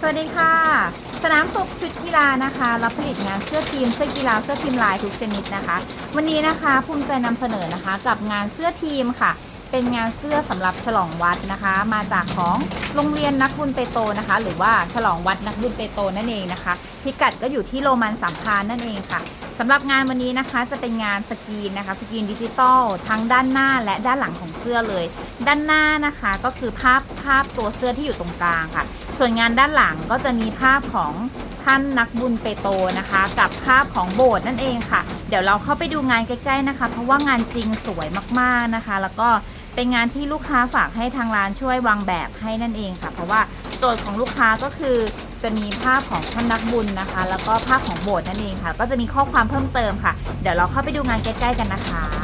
สวัสดีค่ะ สนามสุขชุดกีฬานะคะรับผลิตงานเสื้อทีมเสื้อกีฬาเสื้อทีมลายทุกชนิดนะคะ วันนี้นะคะภูมิใจนำเสนอนะคะ กับงานเสื้อทีมค่ะ เป็นงานเสื้อสำหรับฉลองวัดนะคะ มาจากของโรงเรียนนักบุญเปโตนะคะ หรือว่าฉลองวัดนักบุญเปโตนั่นเองนะคะพิกัดก็อยู่ที่โรมันสามพานนั่นเองค่ะสำหรับงานวันนี้นะคะจะเป็นงานสกรีนนะคะสกรีนดิจิตอลทั้งด้านหน้าและด้านหลังของเสื้อเลย ด้านหน้านะคะก็คือภาพภาพตัวเสื้อที่อยู่ตรงกลางค่ะ ส่วนงานด้านหลังก็จะมีภาพของท่านนักบุญเปโตนะคะ กับภาพของโบสถ์นั่นเองค่ะ เดี๋ยวเราเข้าไปดูงานใกล้ๆนะคะ เพราะว่างานจริงสวยมากๆนะคะ แล้วก็เป็นงานที่ลูกค้าฝากให้ทางร้านช่วยวางแบบให้นั่นเองค่ะ เพราะว่าโจทย์ของลูกค้าก็คือจะมีภาพของท่านนักบุญนะคะ แล้วก็ภาพของโบสถ์นั่นเองค่ะ ก็จะมีข้อความเพิ่มเติมค่ะ เดี๋ยวเราเข้าไปดูงานใกล้ ๆ กันนะคะ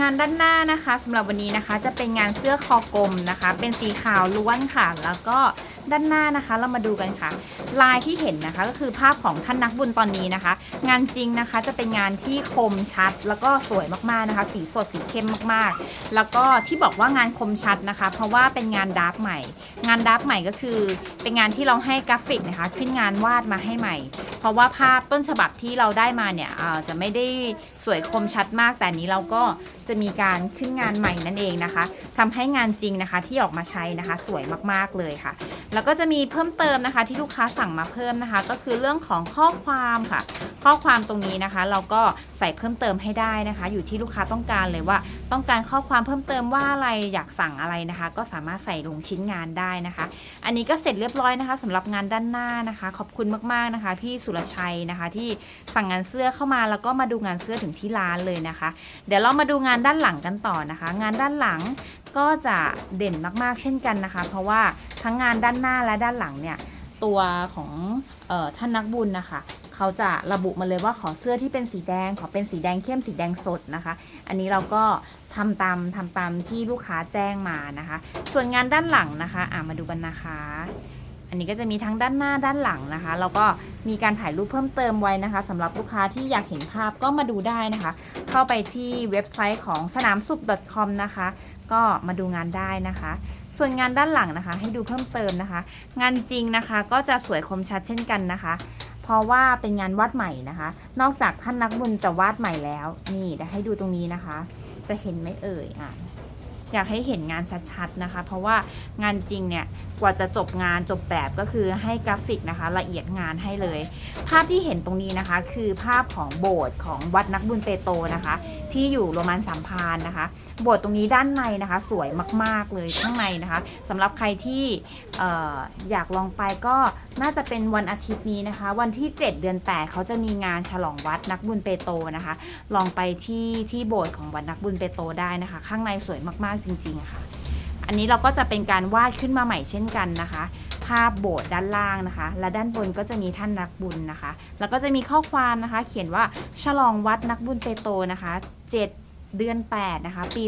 งานด้านหน้านะคะสำหรับวันนี้นะคะจะเป็นงานเสื้อคอกลมนะคะ เป็นสีขาวล้วนค่ะ แล้วก็ด้านหน้านะคะเรามาดูกันค่ะ ลายที่เห็นนะคะก็คือภาพของท่านนักบุญตอนนี้นะคะ งานจริงนะคะจะเป็นงานที่คมชัด แล้วก็สวยมากๆนะคะ สีสดสีเข้มมากๆ แล้วก็ที่บอกว่างานคมชัดนะคะ เพราะว่าเป็นงานดาร์กใหม่ งานดาร์กใหม่ก็คือ เป็นงานที่เราให้กราฟิกนะคะ ขึ้นงานวาดมาให้ใหม่ เพราะว่าภาพต้นฉบับที่เราได้มาเนี่ยจะไม่ได้สวยคมชัดมาก แต่นี้เราก็จะมีการขึ้นงานใหม่นั่นเองนะคะทำให้งานจริงนะคะที่ออกมาใช้นะคะสวยมากๆเลยค่ะ แล้วก็จะมีเพิ่มเติมนะคะที่ลูกค้าสั่งมาเพิ่มนะคะ ก็คือเรื่องของข้อความค่ะ ข้อความตรงนี้นะคะ เราก็ใส่เพิ่มเติมให้ได้นะคะ อยู่ที่ลูกค้าต้องการเลยว่า ต้องการข้อความเพิ่มเติมว่าอะไรอยากสั่งอะไรนะคะ ก็สามารถใส่ลงชิ้นงานได้นะคะ อันนี้ก็เสร็จเรียบร้อยนะคะสำหรับงานด้านหน้านะคะ ขอบคุณมากๆนะคะพี่สุรชัยนะคะ ที่สั่งงานเสื้อเข้ามาแล้วก็มาดูงานเสื้อถึงที่ร้านเลยนะคะ เดี๋ยวเรามาดูงานด้านหลังกันต่อนะคะ งานด้านหลังก็จะเด่นมากๆเช่นกันนะคะ เพราะว่าทั้งงานด้านหน้าและด้านหลังเนี่ยตัวของออท่านนักบุญนะคะ เขาจะระบุมาเลยว่าขอเสื้อที่เป็นสีแดง ขอเป็นสีแดงเข้มสีแดงสดนะคะ อันนี้เราก็ทำตามทำตามที่ลูกค้าแจ้งมานะคะ ส่วนงานด้านหลังนะคะอ่ามาดูกันนะคะ อันนี้ก็จะมีทั้งด้านหน้าด้านหลังนะคะแล้วก็มีการถ่ายรูปเพิ่มเติมไว้นะคะสำหรับลูกค้าที่อยากเห็นภาพก็มาดูได้นะคะ เข้าไปที่เว็บไซต์ของสนามสุข .com นะคะ ก็มาดูงานได้นะคะ ส่วนงานด้านหลังนะคะ ให้ดูเพิ่มเติมนะคะ งานจริงนะคะก็จะสวยคมชัดเช่นกันนะคะ เพราะว่าเป็นงานวาดใหม่นะคะ นอกจากท่านนักบุญจะวาดใหม่แล้ว นี่เดี๋ยวให้ดูตรงนี้นะคะ จะเห็นไหมเอ่ยอะ อยากให้เห็นงานชัดๆนะคะ เพราะว่างานจริงเนี่ยกว่าจะจบงานจบแบบก็คือให้กราฟิกนะคะละเอียดงานให้เลย ภาพที่เห็นตรงนี้นะคะ คือภาพของโบสถ์ของวัดนักบุญเปโตนะคะ ที่อยู่โรมันสามพานนะคะ โบสถ์ตรงนี้ด้านในนะคะ สวยมากๆเลยข้างในนะคะสำหรับใครที่อออยากลองไปก็น่าจะเป็นวันอาทิตย์นี้นะคะ วันที่ 7 เดือน 8 เขาจะมีงานฉลองวัดนักบุญเปโตนะคะ ลองไปที่ที่โบสถ์ของวัดนักบุญเปโตได้นะคะ ข้างในสวยมากๆจริงๆค่ะ อันนี้เราก็จะเป็นการวาดขึ้นมาใหม่เช่นกันนะคะ ภาพโบสถ์ด้านล่างนะคะ และด้านบนก็จะมีท่านนักบุญนะคะ แล้วก็จะมีข้อความนะคะ เขียนว่าฉลองวัดนักบุญเปโตนะคะ 7 เดือน 8 นะคะ ปี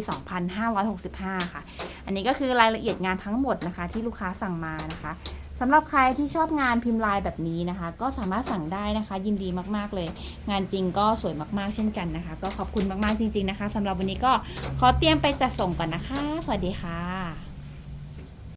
2565 ค่ะ อันนี้ก็คือรายละเอียดงานทั้งหมดนะคะ ที่ลูกค้าสั่งมานะคะสำหรับใครที่ชอบงานพิมพ์ลายแบบนี้นะคะ ก็สามารถสั่งได้นะคะ ยินดีมากๆเลย งานจริงก็สวยมากๆเช่นกันนะคะ ก็ขอบคุณมากๆจริง ๆนะคะสำหรับวันนี้ก็ขอเตรียมไปจัดส่งก่อนนะคะ สวัสดีค่ะ